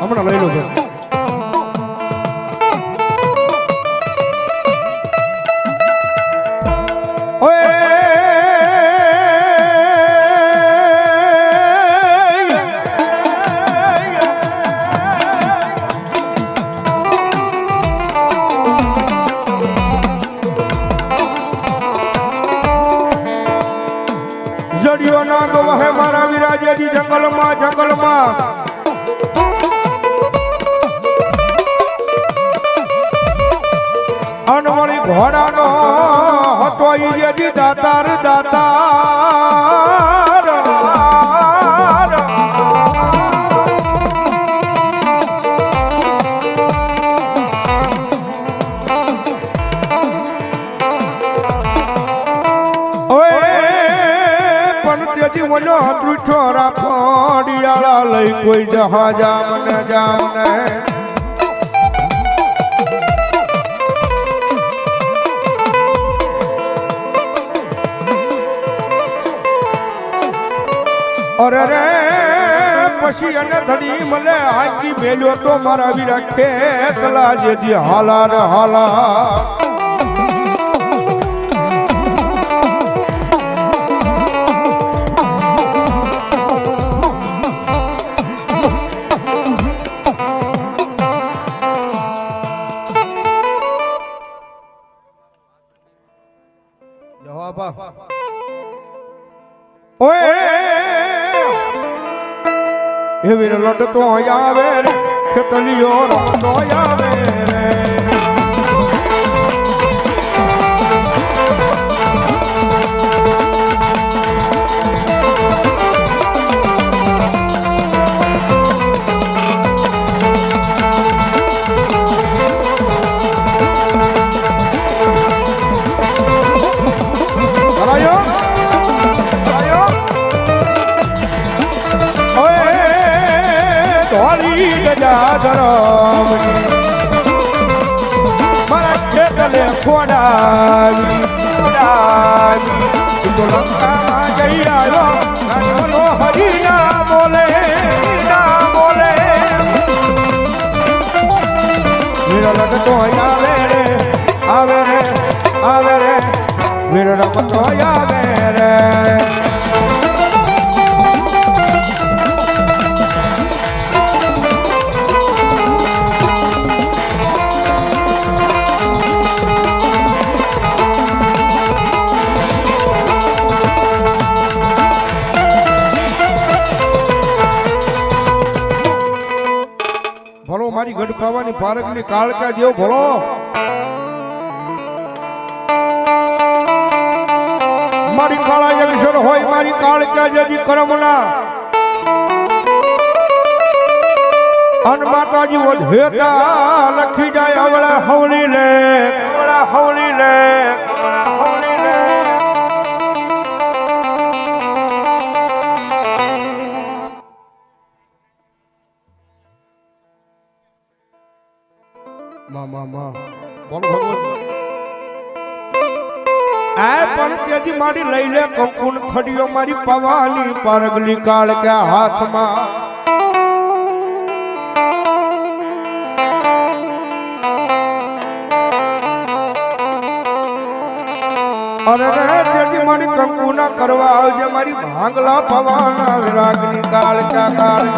હમણાં લઈ લો ભાઈ ઘોડાનો હતો ઈ જેજી દાતાર દાતાર. મને દૃઠો રાખો ડિયાળા લઈ કોઈ જહાજા મને જામ અરે રે, પછી અને ધડી મને આજી મેલ્યો તો મારા વીરા ખેતલા જે હાલા રે હાલા એવી લડતો આવે ખેતલીઓ રમતો આવે રે ધરમ મારા ખેતલે ખોડાવી ખોડાવી તું લંકામાં જઈ આવ્યો આવે રે આવે રે. આવે રે આવે ભલો મારી ગઢ પારકની કાળકા જેવો ભલો મારી કાળા યક્ષર હોય, મારી કાળકા જેજી કરમના. અન માતાજી વધેતા લખી જાય અવળા હવળી લે, અવળા હવળી લે. કોણ પણ તેથી મારી લઈ લે કંકુન મારી પવાની પરગલી કાળ હાથમાં. અરે રે તેથી મારી કંકુ ના કરવા આવજે, મારી ભાંગલા પવાના વિરાગની કાળ કા કાળ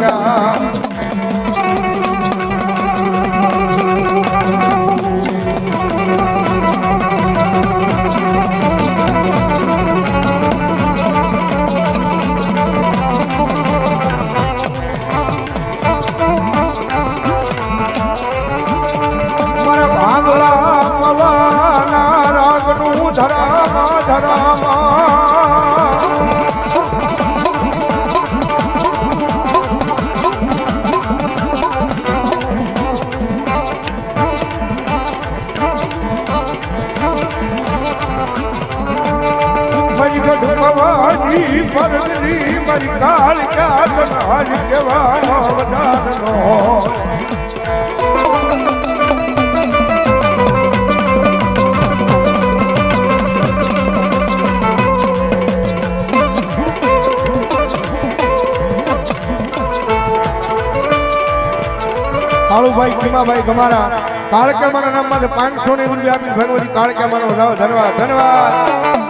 કાળુભાઈ ખીમાભાઈ ગમારા કાળકેમાના નામમાં પાંચસો ને રૂપિયા આપી ભગવતી કાળકેમાનો વધાવો ધન્યવાદ ધન્યવાદ.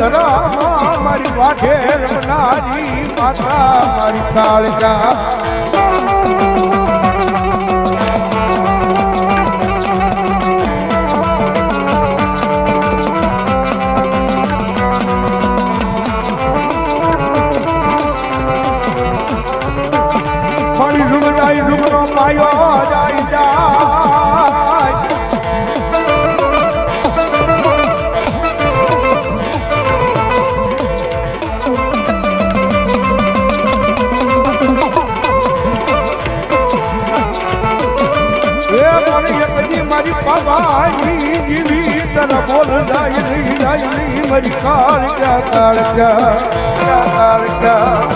ધરા મારી વાઠે રમનારી માતા મારી કાળકા મારી પાયો જાય. કાળકા કાળકા કાળકા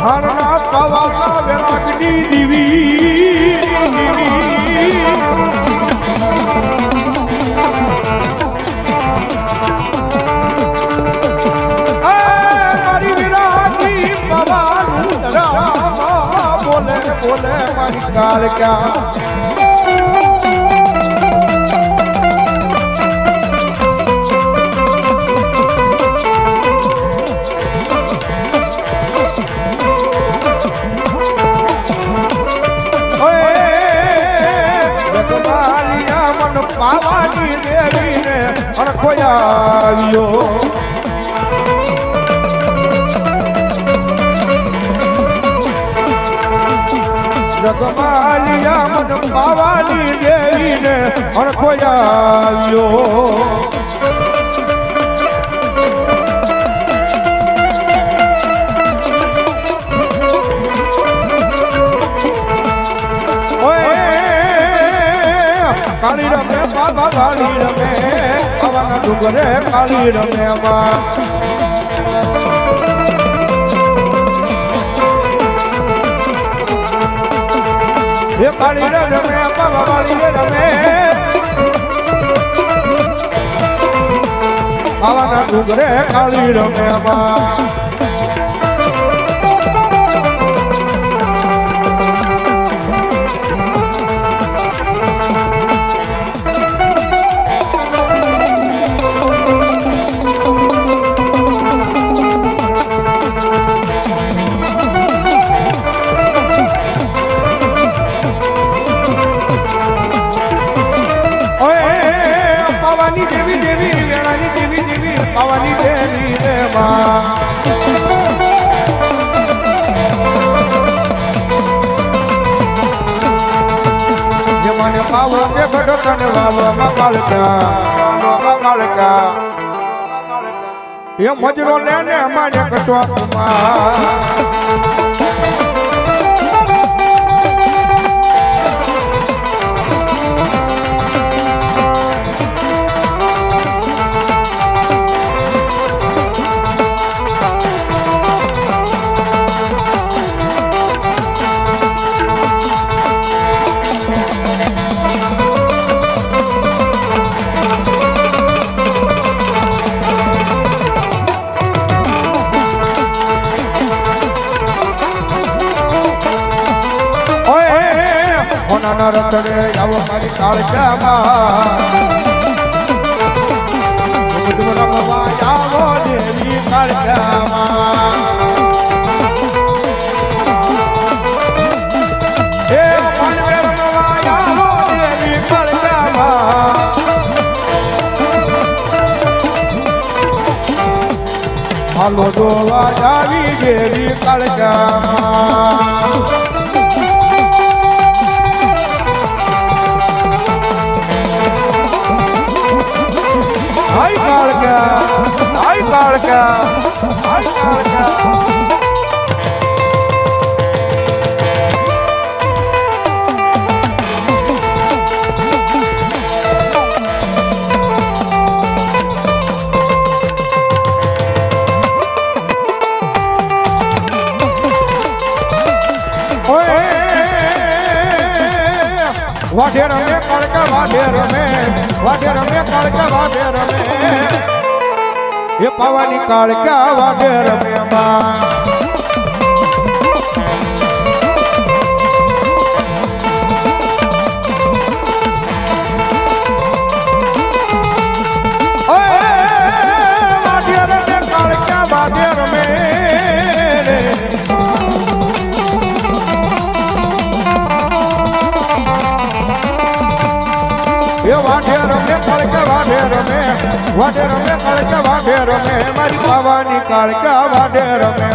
હારના પાવાના વેરાગની દીવી. મારી મારી કાળકા ડુંગરે કાળી રમેવા એ કાળી રમે રે રમે પવન ડુંગરે કાળી રમે પાવો કે ગઢો તને વાવો મકાળકા મકાળકા એ મજરો લે ને અમારે કશો ભૂલો જોવા જાવી દેવી કળજામાં હાય કાળકા હાય કાળકા હાય કાળકા. વાઢે રમે. એ પાવાની કાળકા રમે વાઢે રમે કાળકા વાઢે રમે મારી પાવાની કાળકા વાઢે રમે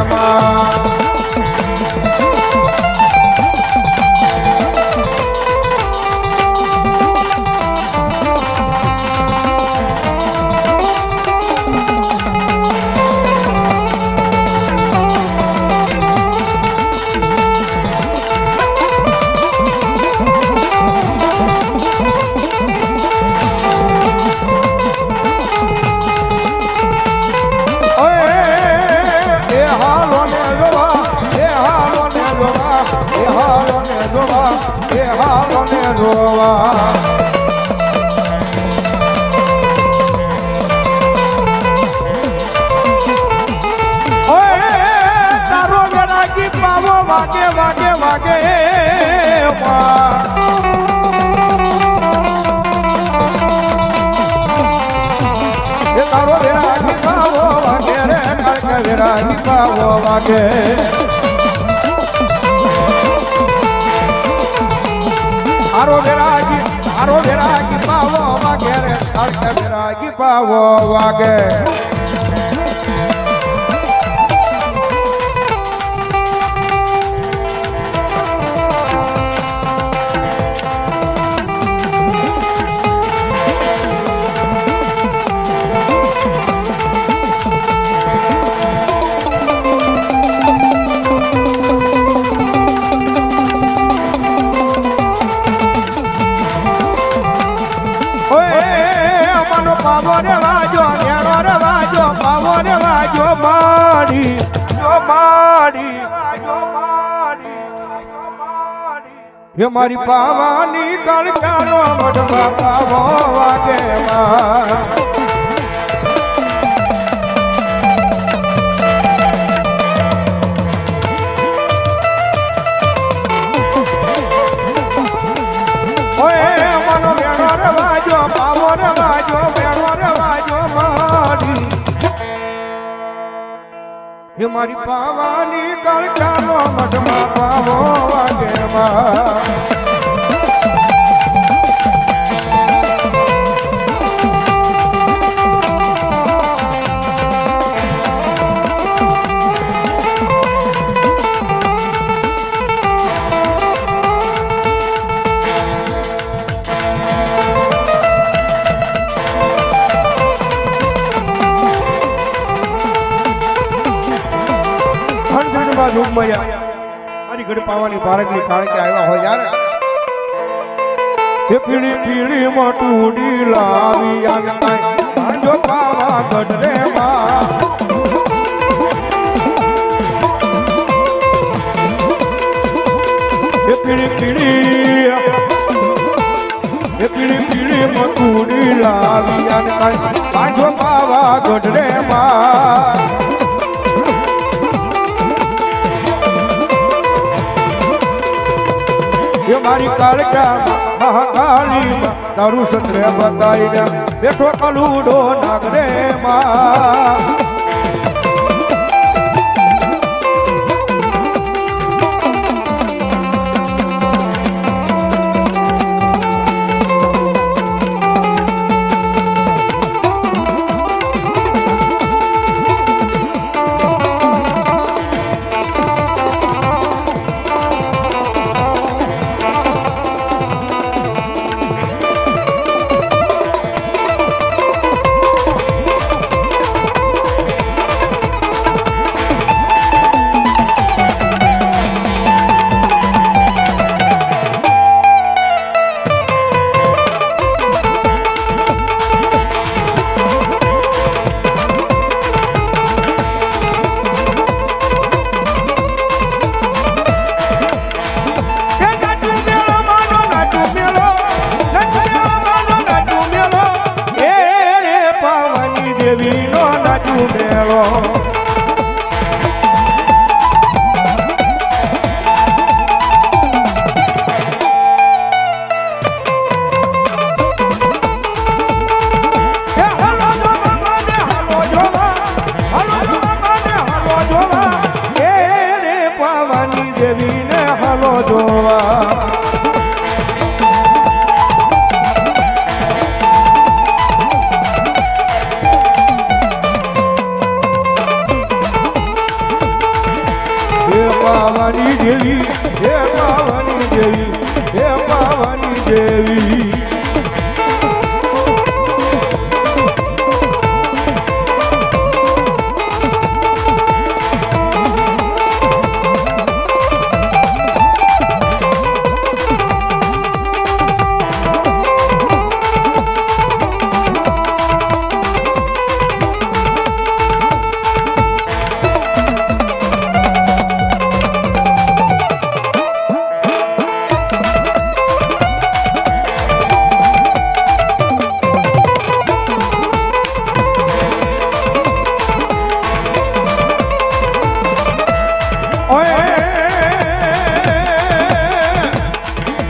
વિરાગી પાવો વાગે. તારો વિરાગી તારો વિરાગી પાવો વાગે રે કાળકા વિરાગી પાવો મારી પાવાની કળકાનો મઢમાં પાવો વાગે માં હે મારી પાવાની કાળકાનો મઢમાં પાવો વાગે મારી ઘડી પાવાની ભારતની કે આવ્યા હોય યાર. એ પીળી પીળી મોટુડી લાવી કાંઈ આંજો પાવા ગઢરે માં. એ પીળી પીળી, એ પીળી પીળી મોટુડી લાવી કાંઈ આંજો પાવા ગઢમાં. એ મારી કાળકા મહાકાળી તારું સત્રે બતાઈને બેઠો કલુડો નાગરે માં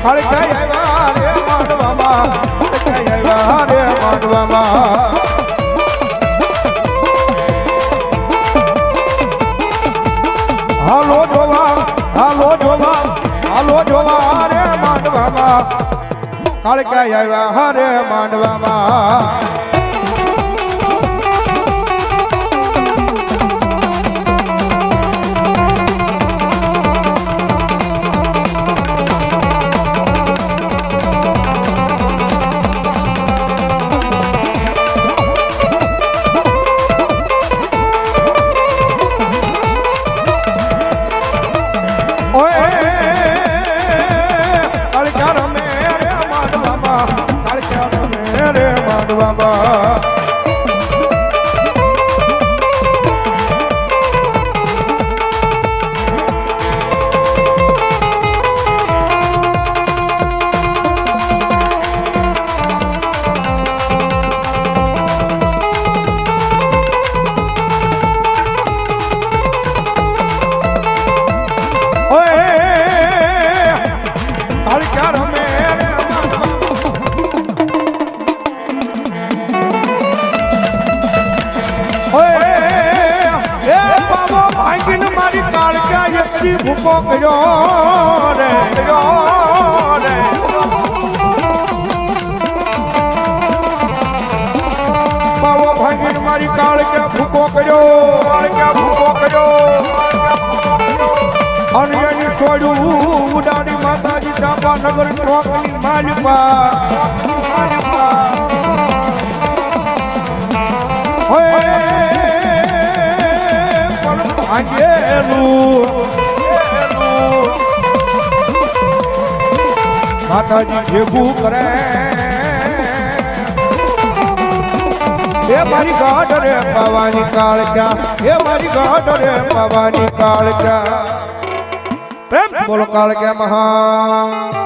હળકાઈ આવ્યા રે માંડવામાં હળકાઈ આવ્યા રે માંડવામાં હાલો જોવા હાલો જોવા હાલો જોવા રે માંડવામાં કાળકાઈ આવ્યા હરે માંડવામાં છોડ્યું ઉડાડી માતાજી ચાપા નગર ચોકની ભાંગેલું માતાજી ભેગું કરે. એ મારી ગાઢ રે પાવાની કાળકા એ મારી ગાઢ રે પાવાની કાળકા પ્રેમ બોલો કાળકા મહા